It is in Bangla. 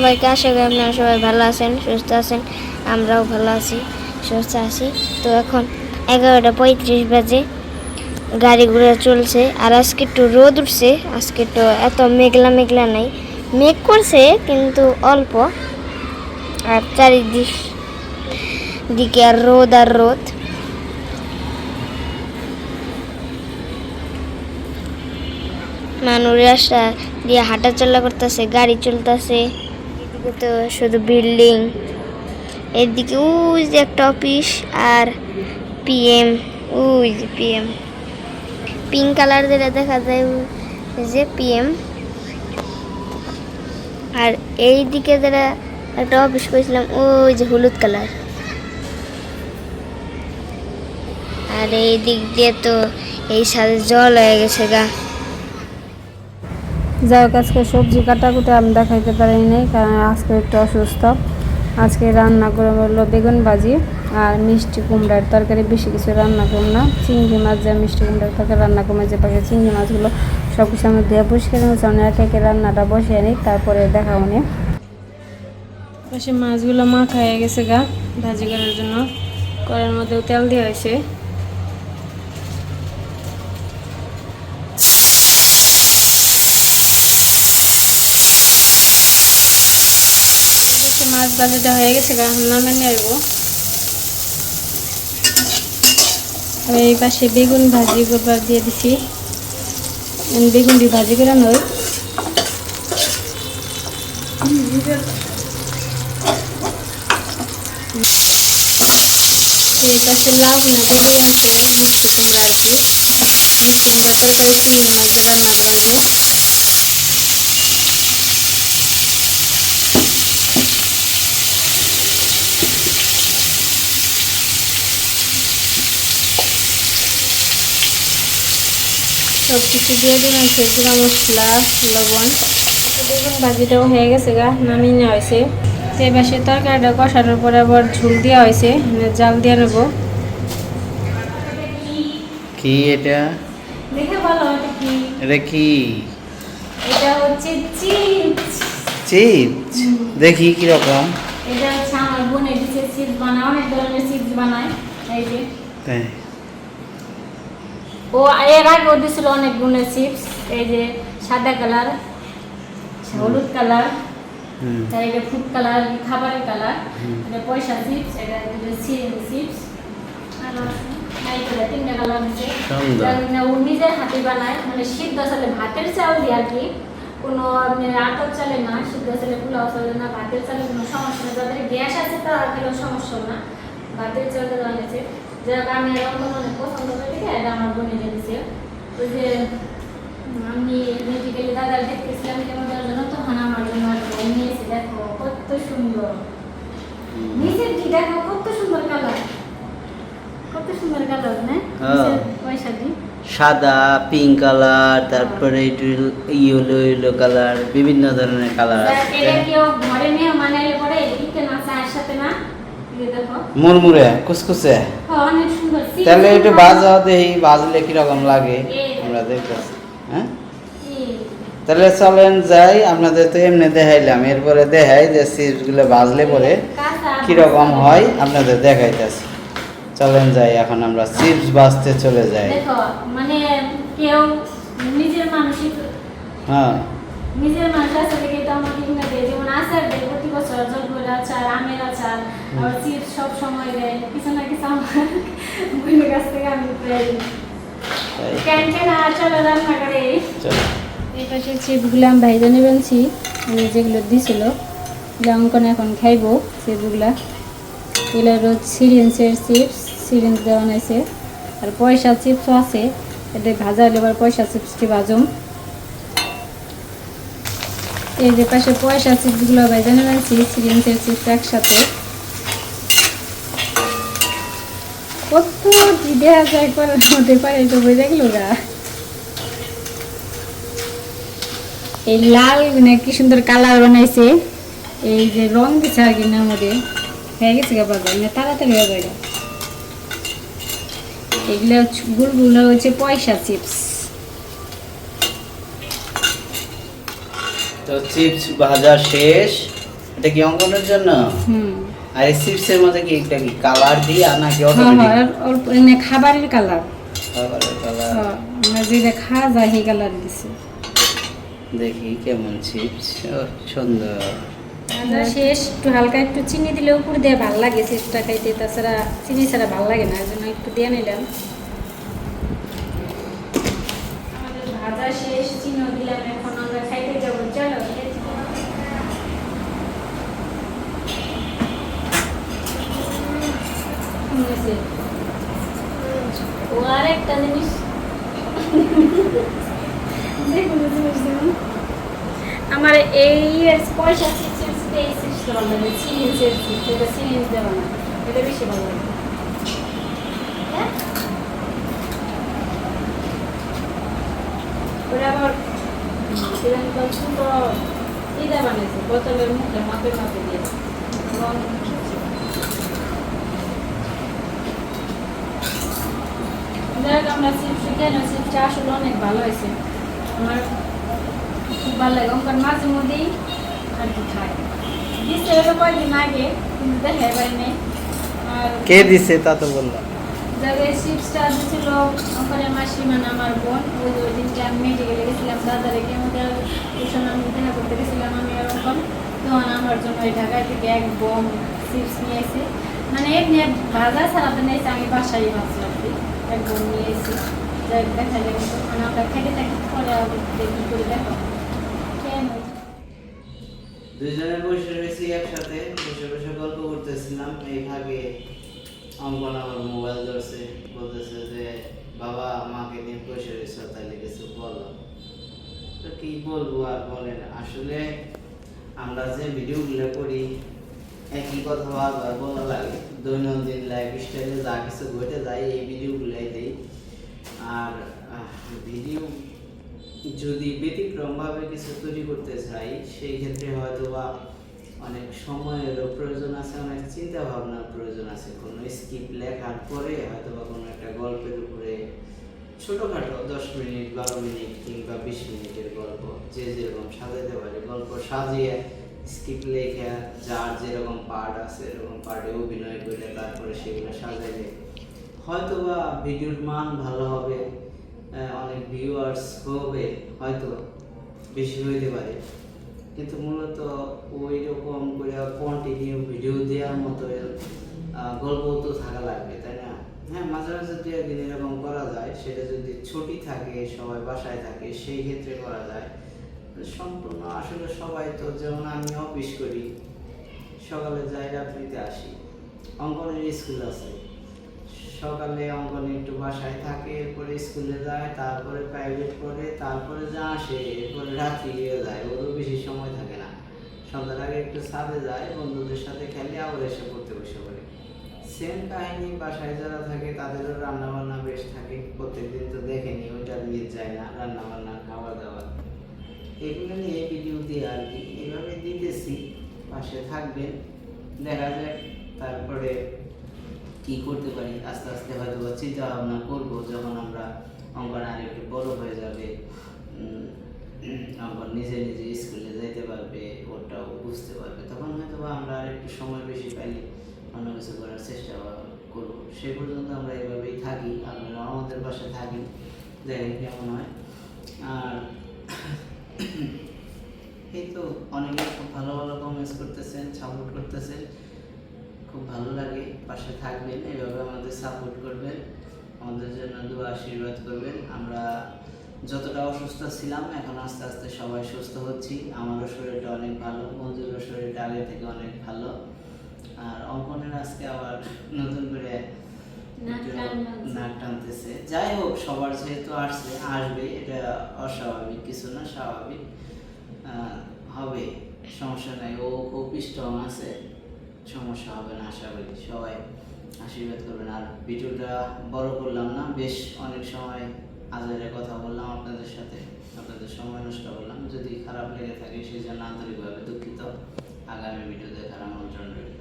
সবাইকে আশা করি আপনারা সবাই ভালো আছেন, সুস্থ আছেন, আমরাও ভালো আছি, সুস্থ আছি। তো এখন এগারোটা পঁয়ত্রিশ বাজে, গাড়ি ঘোড়া চলছে, আর আজকে একটু রোদ উঠছে, আজকে তো এত মেঘলা মেঘলা নাই। মেঘ করছে, কিন্তু অল্প, আর চারিদিক দিকে আর রোদ আর রোদ। মানুষ রাস্তা দিয়ে হাঁটাচলা করতেছে, গাড়ি চলতেছে। এদিকে তো শুধু বিল্ডিং এদিকে ওই যে একটা অফিস আর পিএম ওই যে পিএম পিঙ্ক কালার যেটা দেখা যায় যে পিএম আর এই দিকে যেটা একটা অফিস করেছিলাম, ওই যে হলুদ কালার আর এই দিক দিয়ে তো এই সাথে জল হয়ে গেছে গা। যাই হোক, আজকে সবজি কাটা কাটাকুটি আমি দেখাইতে পারি নাই কারণ আজকে একটু অসুস্থ। আজকে রান্না করে হলো বেগুন ভাজি আর মিষ্টি কুমড়ার তরকারি, বেশি কিছু রান্না করব না। চিংড়ি মাছ যা মিষ্টি কুমড়ার তরকারি রান্না করব যে পাখি চিংড়ি মাছগুলো সব কিছু আমি ধুয়ে পরিষ্কার হয়েছে আমি একে একে রান্নাটা বসিয়ে নিই, তারপরে দেখাও নি। পাশে মাছগুলো মাখা হয়ে গেছে গা, ভাজি করার জন্য। করার মধ্যেও তেল দেওয়া হয়েছে। এদিকে মাছ ভাজাটা হয়ে গেছে গা এখন নামে নেব আর এই পাশে বেগুন ভাজি গোবার দিয়ে দিছি আমি বেগুনটি ভাজি করে নই এই পাশে লাউ নাটা দিয়ে আনছে মিষ্টি কুমড়া আর কি মিষ্টি কুমড়া তরকারি চিংড়ি মাছ দিয়ে রান্না করা সব কিছু দিয়ে দিলাম জিরা মশলা লবণ। তো দেখুন ভাজিটাও হয়ে গেছে গা নামিয়ে নেওয়া হয়েছে। তো এবার সে তরকারিটা কষানোর পরে আবার ঝুল দেওয়া হয়েছে মানে জাল দিয়ে নেব। কি এটা? দেখে বলো এটা কি? এটা কি? এটা হচ্ছে চিপস চিপস দেখি কীরকম? এটা হচ্ছে আমার বোনের চিপস বানায় অনেক ধরনের চিপস বানায়। এই যে। তাই। ও এর আগে ও দিছিল অনেক গুণের চিপস এই যে সাদা কালার হলুদ কালার হুম। এটা ফুড কালার খাবারের কালার এটা পয়সা চিপস এটা চিপস আর তিনটা কালার ও নিজের হাতে বানায় মানে সিদ্ধ চালে ভাতের চাল দিয়ে আর কি। কোনো আতর চালে না সিদ্ধ চালে পোলাও চলে না ভাতের চালে কোনো সমস্যা নেই যাদের গ্যাস আছে তার কোনো সমস্যা না। ভাতের চালটা আমি এরকম অনেক পছন্দ করে আমার দিয়েছে ওই যে আমি মেডিকেলে দেখতেছিলাম কেমন দেওয়ার জন্য তখন আমার জন্য নিয়েছে দেখো কত সুন্দর। নিচের কি দেখো কত সুন্দর কালার। কত সুন্দর কালার না? হ্যাঁ। পয়সা দিই সাদা পিঙ্ক কালার তারপরে ইয়েলো ইয়েলো কালার বিভিন্ন ধরনের কালার মুরমুরে কুসকুসে তাহলে একটু বাজাও দেখি বাজলে কীরকম লাগে আমরা দেখতেছি হ্যাঁ? তাহলে চলেন যাই আপনাদের তো এমনি দেখাইলাম এরপরে দেখাই যে সিটগুলো বাজলে পরে কীরকম হয় আপনাদের দেখাইতেছি। চলেন যাই এখন আমরা চিপস বাজতে চলে যাই। দেখো মানে কেউ নিজের মানসিক হ্যাঁ। নিজের মানুষ আছে দেখে তো আমাকে কিনে দেয় যেমন আচার দেয় প্রতি বছর জলগুলো আচার আমের আচার আবার চিপস সব সময় দেয়। কিছু না কিছু আমার বোনের কাছ থেকে আমি প্রায় ক্যান্টিন আর চলে রান্না করে এই পাশে চিপসগুলো আমি ভাইজা নেবেনছি যেগুলো দিছিল যে অঙ্কন এখন খাইবো চিপসগুলা এগুলো রোজ সিরিঞ্জের চিপস সিরিঞ্জ দেওয়া আছে আর পয়সা চিপসও আছে। এটা ভাজা হলে এবার পয়সা চিপসটি ভাজুম এই যে পাশে পয়সা চিপসগুলো ভাইজা নেবেনছি সিরিঞ্জের চিপস একসাথে। কত দেওয়া যায় করার পারে তো বোঝা গেল গা। এই লাল মানে কি সুন্দর কালার বানাইছে। এই যে রং দিচ্ছে আর কি না মধ্যে হয়ে গেছে গা বাবা না তাড়াতাড়ি হবে এটা এগুলো হচ্ছে- গুলগুলো হচ্ছে পয়সা চিপস। তো চিপস ভাজা শেষ? এটা কি অঙ্কনের জন্য? হুম। আর এই চিপসের মধ্যে কি একটা কি কালার দিয়া নাকি হ্যাঁ অটোমেটিক হ্যাঁ অল্প এনে খাবারের কালার হ্যাঁ যেটা খাওয়া যায় সেই কালার দিছে। দেখি কেমন চিপস। সুন্দর। শেষ। একটু হালকা একটু চিনি দিলে উপর দিয়ে ভালো লাগে। চিপসটা খাইতে তাছাড়া চিনি ছাড়া ভালো লাগে না এই জন্য একটু দিয়ে নিলাম আমাদের ভাজা শেষ চিনিও দিলাম এখন আমরা খাইতে যাব চলো হয়েছে। ও আর একটা জিনিস। আমার এই পয়সা এই এটা দেওয়া না এটা বেশি ভালো হ্যাঁ? ওরা আবার সেরকম ছোট ইদা বানিয়েছে বোতলের মুখে মাপে মাপে দিয়ে। যাই হোক আমরা চিপস কেন চিপসটা আসলে অনেক ভালো হয়েছে। আমার খুব ভালো লাগে ওখান মাঝে মধ্যেই আর কি খাই দিচ্ছে হলো কয়েকদিন আগে কিন্তু দেখা নেই। আর কে দিছে তা তো বললাম। জায়গায় চিপসটা দিছিল ওখানে মাসি মানে আমার বোন। ওই ওই দিনকে আমি মেডিকেলে গেছিলাম দাদারে কেমোদের আমি দেখা করতে গেছিলাম আমি আর ওখান তখন আমার জন্য ওই ঢাকায় থেকে এক বোম চিপস নিয়ে এসে মানে এমনি ভাজা ছাড়া তো নিয়েছে আমি বাসায় ভাবছিলাম মানে দুজনে বসে রয়েছি একসাথে, বসে বসে গল্প করতেছিলাম। অঙ্কন আমার মোবাইল ধরছে, বলতেছে যে, বাবা মাকে নিয়ে বসে রয়েছে, তাহলে কিছু বলো। তো কি বলব আর বলেন? আসলে আমরা যে ভিডিওগুলো করি একই কথা বারবার বলা লাগে। দৈনন্দিন লাইফ স্টাইলে যা কিছু ঘটে যায়, এই ভিডিওগুলাই দিই। আর ভিডিও যদি ব্যতিক্রমভাবে কিছু তৈরি করতে চাই, সেই ক্ষেত্রে হয়তো বা অনেক সময়েরও প্রয়োজন আছে, অনেক চিন্তা ভাবনার প্রয়োজন আছে। কোনো স্ক্রিপ্ট লেখার পরে হয়তো বা কোনো একটা গল্পের উপরে ছোটোখাটো দশ মিনিট, বারো মিনিট কিংবা বিশ মিনিটের গল্প, যে যেরকম সাজাতে পারে, গল্প সাজিয়ে স্ক্রিপ্ট লেখা, যার যেরকম পার্ট আছে, এরকম পার্টে অভিনয় করে তারপরে সেগুলো সাজাইলে হয়তো বা ভিডিওর মান ভালো হবে অনেক ভিউয়ার্স হবে হয়তো বেশি হইতে পারে। কিন্তু মূলত ওই রকম করে কন্টিনিউ ভিডিও দেওয়ার মতো গল্প তো থাকা লাগবে, তাই না? হ্যাঁ মাঝে মাঝে দু একদিন এরকম করা যায়, সেটা যদি ছুটি থাকে, সবাই বাসায় থাকে, সেই ক্ষেত্রে করা যায়। সম্পূর্ণ আসলে সবাই তো, যেমন আমি অফিস করি, সকালে যাই, রাত্রিতে আসি। অঙ্কনের স্কুল আছে। সকালে অঙ্কনে একটু বাসায় থাকে, এরপরে স্কুলে যায়, তারপরে প্রাইভেট পড়ে, তারপরে যা আসে, এরপরে রাত্রি গিয়ে যায়, ওরও বেশি সময় থাকে না। সন্ধ্যার আগে একটু ছাদে যায়, বন্ধুদের সাথে খেলে, আবার এসে পড়তে বসে পড়ে। সেম কাহিনী, বাসায় যারা থাকে, তাদেরও রান্না বান্না বেশ থাকে। প্রত্যেকদিন তো দেখেনি, ওইটা নিয়ে যায় না রান্নাবান্না খাওয়া দাওয়া এগুলো নিয়ে ভিডিও দিয়ে আর কি এইভাবে দিতেছি, পাশে থাকবেন। দেখা যাক তারপরে কি করতে পারি। আস্তে আস্তে হয়তো চিন্তা ভাবনা করব যখন আমরা অঙ্কন আর একটু বড় হয়ে যাবে। অঙ্কন নিজে নিজে স্কুলে যেতে পারবে, ওটাও বুঝতে পারবে। তখন হয়তো বা আমরা আর একটু সময় বেশি পাইলে অন্য কিছু করার চেষ্টা করব। সে পর্যন্ত আমরা এভাবেই থাকি। আপনারা আমাদের পাশে থাকি দেখেন কেমন হয়। আর এই তো অনেকে খুব ভালো ভালো কমেন্টস করতেছেন সাপোর্ট করতেছেন। খুব ভালো লাগে, পাশে থাকবেন, এভাবে আমাদের সাপোর্ট করবেন। আমাদের জন্য দোয়া, আশীর্বাদ করবেন। আমরা যতটা অসুস্থ ছিলাম, এখন আস্তে আস্তে সবাই সুস্থ হচ্ছি। আমারও শরীরটা অনেক ভালো বন্ধুরও শরীরটা আগে থেকে অনেক ভালো। আর অঙ্কনের আজকে আবার নতুন করে নাক টানতেছে। যাই হোক সবার যেহেতু আসছে আসবে এটা অস্বাভাবিক কিছু না স্বাভাবিক। হবে সমস্যা নাই। ও খুব স্ট্রং আছে সমস্যা হবে না আশা করি। সবাই আশীর্বাদ করবেন। আর ভিডিওটা বড় করলাম না বেশ অনেক সময় আজারে কথা বললাম আপনাদের সাথে। আপনাদের সময় নষ্ট করলাম। যদি খারাপ লেগে থাকে সেই জন্য আন্তরিকভাবে দুঃখিত। আগামী ভিডিও দেখার আমন্ত্রণ রইল।